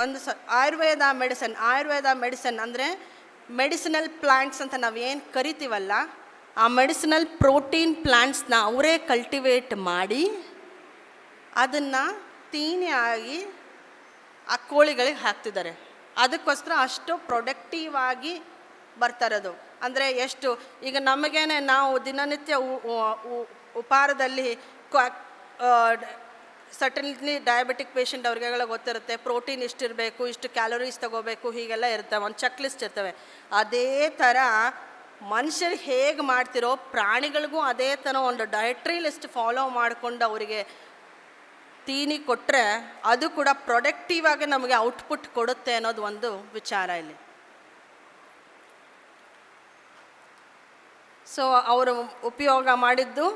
ಒಂದು ಸ Ayurveda medicine Ayurveda medicine ಅಂದರೆ ಮೆಡಿಸಿನಲ್ ಪ್ಲ್ಯಾಂಟ್ಸ್ ಅಂತ ನಾವು ಏನು ಕರಿತೀವಲ್ಲ ಆ ಮೆಡಿಸಿನಲ್ ಪ್ರೋಟೀನ್ ಪ್ಲ್ಯಾಂಟ್ಸ್ನ ಅವರೇ ಕಲ್ಟಿವೇಟ್ ಮಾಡಿ ಅದನ್ನು ಆಗಿ ಆ ಕೋಳಿಗಳಿಗೆ ಹಾಕ್ತಿದ್ದಾರೆ ಅದಕ್ಕೋಸ್ಕರ ಅಷ್ಟು ಪ್ರೊಡಕ್ಟಿವ್ ಆಗಿ ಬರ್ತಾರದು ಅಂದರೆ ಎಷ್ಟು ಈಗ ನಮಗೇನೆ ನಾವು ದಿನನಿತ್ಯ ಉಪಹಾರದಲ್ಲಿ ಸಟನ್ಲಿ ಡಯಾಬಿಟಿಕ್ ಪೇಷಂಟ್ ಅವ್ರಿಗೆಲ್ಲ ಗೊತ್ತಿರುತ್ತೆ ಪ್ರೋಟೀನ್ ಇಷ್ಟಿರಬೇಕು, ಇಷ್ಟು ಕ್ಯಾಲೋರೀಸ್ ತಗೋಬೇಕು, ಹೀಗೆಲ್ಲ ಇರುತ್ತೆ ಒಂದು ಚೆಕ್ ಲಿಸ್ಟ್ ಇರ್ತವೆ. ಅದೇ ಥರ ಮನುಷ್ಯರು ಹೇಗೆ ಮಾಡ್ತಿರೋ, ಪ್ರಾಣಿಗಳಿಗೂ ಅದೇ ಥರ ಒಂದು ಡಯಟ್ರಿ ಲಿಸ್ಟ್ ಫಾಲೋ ಮಾಡಿಕೊಂಡು ಅವರಿಗೆ ತೀನಿ ಕೊಟ್ಟರೆ ಅದು ಕೂಡ ಪ್ರೊಡಕ್ಟಿವ್ ಆಗಿ ನಮಗೆ ಔಟ್ಪುಟ್ ಕೊಡುತ್ತೆ ಅನ್ನೋದು ಒಂದು ವಿಚಾರ ಇಲ್ಲಿ. ಸೊ ಅವರು ಉಪಯೋಗ ಮಾಡಿದ್ದು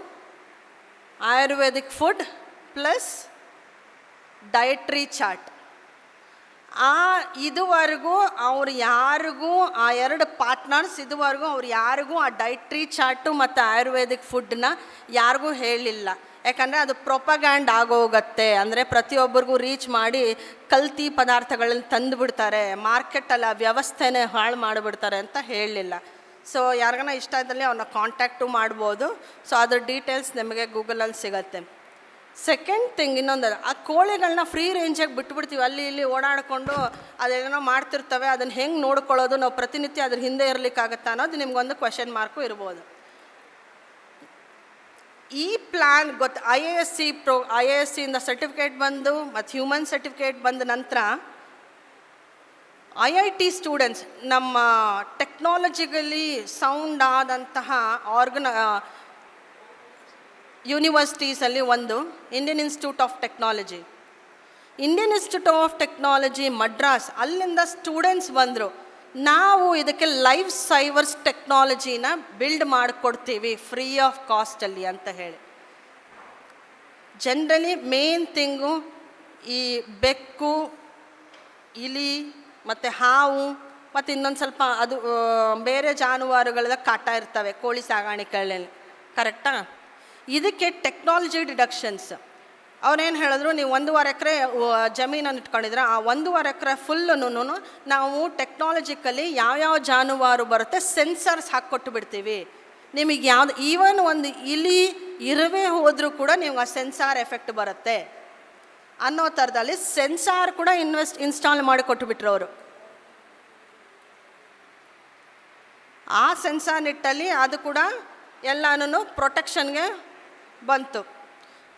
Ayurvedic food plus dietary chart. ಆ ಇದುವರೆಗೂ ಅವ್ರು ಯಾರಿಗೂ, ಆ ಎರಡು ಪಾರ್ಟ್ನರ್ಸ್ ಇದುವರೆಗೂ ಅವ್ರು ಯಾರಿಗೂ ಆ ಡೈಟ್ರಿ ಚಾರ್ಟು ಮತ್ತು ಆಯುರ್ವೇದಿಕ್ ಫುಡ್ನ ಯಾರಿಗೂ ಹೇಳಿಲ್ಲ. ಯಾಕಂದರೆ ಅದು ಪ್ರೊಪಗ್ಯಾಂಡ್ ಆಗೋಗುತ್ತೆ. ಅಂದರೆ ಪ್ರತಿಯೊಬ್ಬರಿಗೂ ರೀಚ್ ಮಾಡಿ ಕಲ್ತಿ ಪದಾರ್ಥಗಳನ್ನ ತಂದುಬಿಡ್ತಾರೆ. ಮಾರ್ಕೆಟಲ್ಲಿ ಆ ವ್ಯವಸ್ಥೆನೇ ಹಾಳು ಮಾಡಿಬಿಡ್ತಾರೆ ಅಂತ ಹೇಳಲಿಲ್ಲ ಸೊ ಯಾರಿಗಾನ ಇಷ್ಟ ಇದ್ದಲ್ಲಿ ಅವನ್ನ ಕಾಂಟ್ಯಾಕ್ಟು ಮಾಡ್ಬೋದು. ಸೊ ಅದ್ರ ಡೀಟೇಲ್ಸ್ ನಿಮಗೆ ಗೂಗಲಲ್ಲಿ ಸಿಗತ್ತೆ. ಸೆಕೆಂಡ್ ಥಿಂಗ್ ಇನ್ನೊಂದು ಆ ಕೋಳಿಗಳನ್ನ ಫ್ರೀ ರೇಂಜಾಗಿ ಬಿಟ್ಬಿಡ್ತೀವಿ. ಅಲ್ಲಿ ಇಲ್ಲಿ ಓಡಾಡಿಕೊಂಡು ಅದೇನೋ ಮಾಡ್ತಿರ್ತವೆ ಅದನ್ನು ಹೆಂಗೆ ನೋಡ್ಕೊಳ್ಳೋದು ನಾವು ಪ್ರತಿನಿತ್ಯ ಅದ್ರ ಹಿಂದೆ ಇರಲಿಕ್ಕಾಗತ್ತಾ ಅನ್ನೋದು ನಿಮ್ಗೊಂದು ಕ್ವಶನ್ ಮಾರ್ಕು ಇರ್ಬೋದು. ಈ ಪ್ಲ್ಯಾನ್ ಗೊತ್ತು I A S C pro I A S ಸಿಯಿಂದ certificate ಬಂದು ಮತ್ತು ಹ್ಯೂಮನ್ ಸರ್ಟಿಫಿಕೇಟ್ ಬಂದ ನಂತರ ಐ ಐ ಟಿ ಸ್ಟೂಡೆಂಟ್ಸ್ ನಮ್ಮ ಟೆಕ್ನಾಲಜಿಕಲಿ ಸೌಂಡ್ ಆದಂತಹ ಆರ್ಗನ ಯೂನಿವರ್ಸಿಟೀಸಲ್ಲಿ ಒಂದು Indian Institute of Technology. Indian Institute of Technology Madras, ಅಲ್ಲಿಂದ ಸ್ಟೂಡೆಂಟ್ಸ್ ಬಂದರು, ನಾವು ಇದಕ್ಕೆ ಲೈಫ್ ಸೈವರ್ಸ್ ಟೆಕ್ನಾಲಜಿನ ಬಿಲ್ಡ್ ಮಾಡಿಕೊಡ್ತೀವಿ, ಫ್ರೀ ಆಫ್ ಕಾಸ್ಟಲ್ಲಿ ಅಂತ ಹೇಳಿ. ಜನರಲಿ ಮೇನ್ ಥಿಂಗು ಈ ಬೆಕ್ಕು, ಇಲಿ, ಮತ್ತು ಹಾವು, ಮತ್ತು ಇನ್ನೊಂದು ಸ್ವಲ್ಪ ಅದು ಬೇರೆ ಜಾನುವಾರುಗಳ ಕಾಟ ಇರ್ತವೆ, ಕೋಳಿ ಸಾಗಾಣಿಕೆಗಳಲ್ಲಿ ಕರೆಕ್ಟಾ ಇದಕ್ಕೆ ಟೆಕ್ನಾಲಜಿ ಡಿಡಕ್ಷನ್ಸ್ ಅವ್ರೇನು ಹೇಳಿದ್ರು, ನೀವು ಒಂದೂವರೆ ಎಕರೆ ಜಮೀನನ್ನು ಇಟ್ಕೊಂಡಿದ್ರೆ ಆ ಒಂದೂವರೆ ಎಕರೆ ಫುಲ್ಲುನು ನಾವು ಟೆಕ್ನಾಲಜಿಕಲಿ ಯಾವ್ಯಾವ ಜಾನುವಾರು ಬರುತ್ತೆ ಸೆನ್ಸರ್ಸ್ ಹಾಕ್ಕೊಟ್ಟು ಬಿಡ್ತೀವಿ ನಿಮಗೆ ಯಾವ್ದು ಈವನ್ ಒಂದು ಇಲಿ ಇರುವೆ ಹೋದರೂ ಕೂಡ ನಿಮ್ಗೆ ಆ ಸೆನ್ಸಾರ್ ಎಫೆಕ್ಟ್ ಬರುತ್ತೆ. ಅನ್ನೋ ಥರದಲ್ಲಿ ಸೆನ್ಸಾರ್ ಕೂಡ ಇನ್ವೆಸ್ಟ್ ಇನ್ಸ್ಟಾಲ್ ಮಾಡಿ ಕೊಟ್ಟುಬಿಟ್ರು ಅವರು. ಆ ಸೆನ್ಸಾರ್ ನಿಟ್ಟಲ್ಲಿ ಅದು ಕೂಡ ಎಲ್ಲನೂ ಪ್ರೊಟೆಕ್ಷನ್ಗೆ ಬಂತು.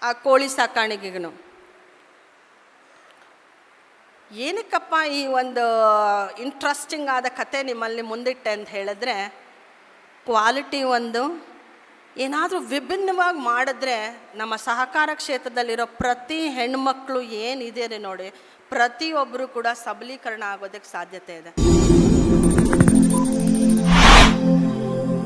ಆ ಕೋಳಿ ಸಾಕಾಣಿಕೆಗೂ ಏನಕ್ಕಪ್ಪ ಈ ಒಂದು ಇಂಟ್ರೆಸ್ಟಿಂಗ್ ಆದ ಕತೆ ನಿಮ್ಮಲ್ಲಿ ಮುಂದಿಟ್ಟೆ ಅಂತ ಹೇಳಿದ್ರೆ ಕ್ವಾಲಿಟಿ ಒಂದು, ಏನಾದರೂ ವಿಭಿನ್ನವಾಗಿ ಮಾಡಿದ್ರೆ ನಮ್ಮ ಸಹಕಾರ ಕ್ಷೇತ್ರದಲ್ಲಿರೋ ಪ್ರತಿ ಹೆಣ್ಮಕ್ಳು ಏನಿದೆ ನೋಡಿ ಪ್ರತಿಯೊಬ್ಬರು ಕೂಡ ಸಬಲೀಕರಣ ಆಗೋದಕ್ಕೆ ಸಾಧ್ಯತೆ ಇದೆ.